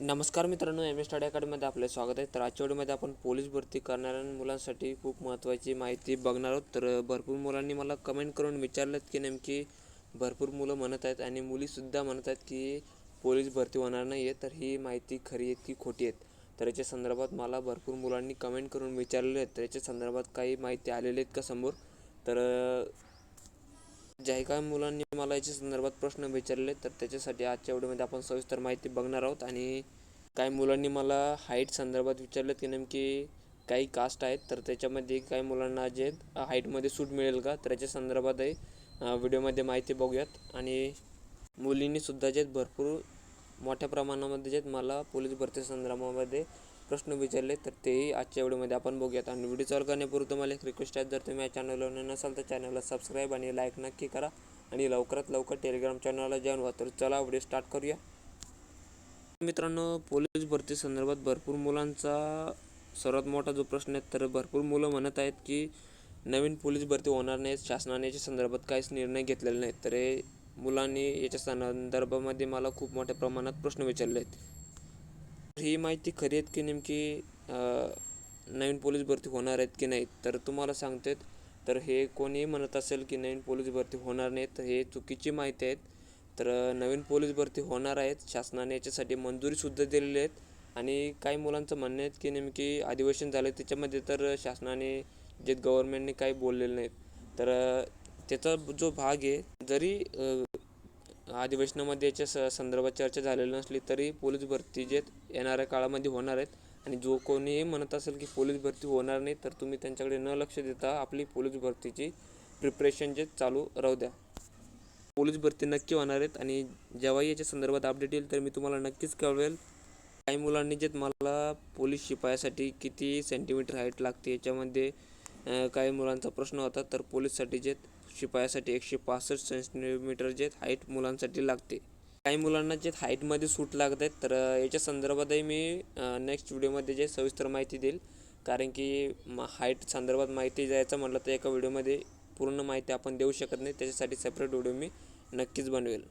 नमस्कार मित्रांनो M S study अकॅडमीमध्ये आपलं स्वागत आहे. तर आजच्या आपण पोलीस भरती करणाऱ्या मुलांसाठी खूप महत्त्वाची माहिती बघणार आहोत. तर भरपूर मुलांनी मला कमेंट करून विचारलं की नेमकी भरपूर मुलं म्हणत आहेत आणि मुलीसुद्धा म्हणत आहेत की पोलीस भरती होणार नाही आहे तर ही माहिती खरी आहेत की खोटी आहेत? तर याच्या संदर्भात मला भरपूर मुलांनी कमेंट करून विचारलेले आहेत. तर याच्या संदर्भात काही माहिती आलेली आहेत का समोर? तर ज्या काही मुलांनी मला याच्या संदर्भात प्रश्न विचारले तर त्याच्यासाठी आजच्या व्हिडिओमध्ये आपण सविस्तर माहिती बघणार आहोत. आणि काही मुलांनी मला हाईट संदर्भात विचारलेत की नेमकी काही कास्ट आहेत तर त्याच्यामध्ये काही मुलांना जे हाईटमध्ये सूट मिळेल का तर याच्या संदर्भातही व्हिडिओमध्ये माहिती बघूयात. आणि मुलींनीसुद्धा जे जे भरपूर मोठ्या प्रमाणामध्ये जे मला पोलीस भरती संदर्भामध्ये प्रश्न विचारले तर तेही आजच्या व्हिडिओमध्ये आपण बघूयात. आणि व्हिडिओ चालू करण्यापूर्वी तुम्हाला एक रिक्वेस्ट आहे जर तुम्ही या चॅनलवर नसाल तर चॅनलला सबस्क्राईब आणि लाईक नक्की करा. आणि लवकरात लवकर टेलिग्राम चॅनलला जॉईन व्हा. तर चला व्हिडिओ स्टार्ट करूया. मित्रांनो पोलीस भरती संदर्भात भरपूर मुलांचा सर्वात मोठा जो प्रश्न आहे तर भरपूर मुलं म्हणत आहेत की नवीन पोलीस भरती होणार नाही शासनाने याच्या संदर्भात काहीच निर्णय घेतलेले नाहीत. तर हे मुलांनी याच्या संदर्भामध्ये मला खूप मोठ्या प्रमाणात प्रश्न विचारले आहेत ही माहिती खरी आहेत की नेमकी नवीन पोलीस भरती होणार आहेत की नाही तर तुम्हाला सांगते तर हे कोणीही म्हणत असेल की नवीन पोलीस भरती होणार नाही तर हे चुकीची माहिती आहेत. तर नवीन पोलीस भरती होणार आहेत. शासनाने याच्यासाठी मंजुरीसुद्धा दिलेली आहेत. आणि काही मुलांचं म्हणणं आहे की नेमकी अधिवेशन झालं त्याच्यामध्ये तर शासनाने जे गव्हर्नमेंटने काही बोललेलं नाहीत. तर त्याचा जो भाग आहे जरी अधिवेशनामध्ये याच्या स संदर्भात चर्चा झालेली नसली तरी पोलीस भरती जे येणाऱ्या काळामध्ये होणार आहेत. आणि जो कोणीही म्हणत असेल की पोलीस भरती होणार नाही तर तुम्ही त्यांच्याकडे न लक्ष देता आपली पोलीस भरतीची प्रिपरेशन जे चालू राहू द्या. पोलीस भरती नक्की होणार आहेत आणि जेव्हाही याच्या संदर्भात अपडेट येईल तर मी तुम्हाला नक्कीच कळवेल. काही मुलांनी जे मला पोलीस शिपायासाठी किती सेंटीमीटर हाईट लागते याच्यामध्ये काही मुलांचा प्रश्न होता तर पोलीससाठी जे शिपायासाठी एकशे पासष्ट सेंटीमीटर जे हाईट मुलांसाठी लागते. काही मुलांना जे हाईटमध्ये सूट लागत आहेत तर याच्या संदर्भातही मी नेक्स्ट व्हिडिओमध्ये जे सविस्तर माहिती देईल. कारण की हाईट संदर्भात माहिती द्यायचं म्हटलं तर एका व्हिडिओमध्ये पूर्ण माहिती आपण देऊ शकत नाही. त्याच्यासाठी सेपरेट व्हिडिओ मी नक्कीच बनवेल.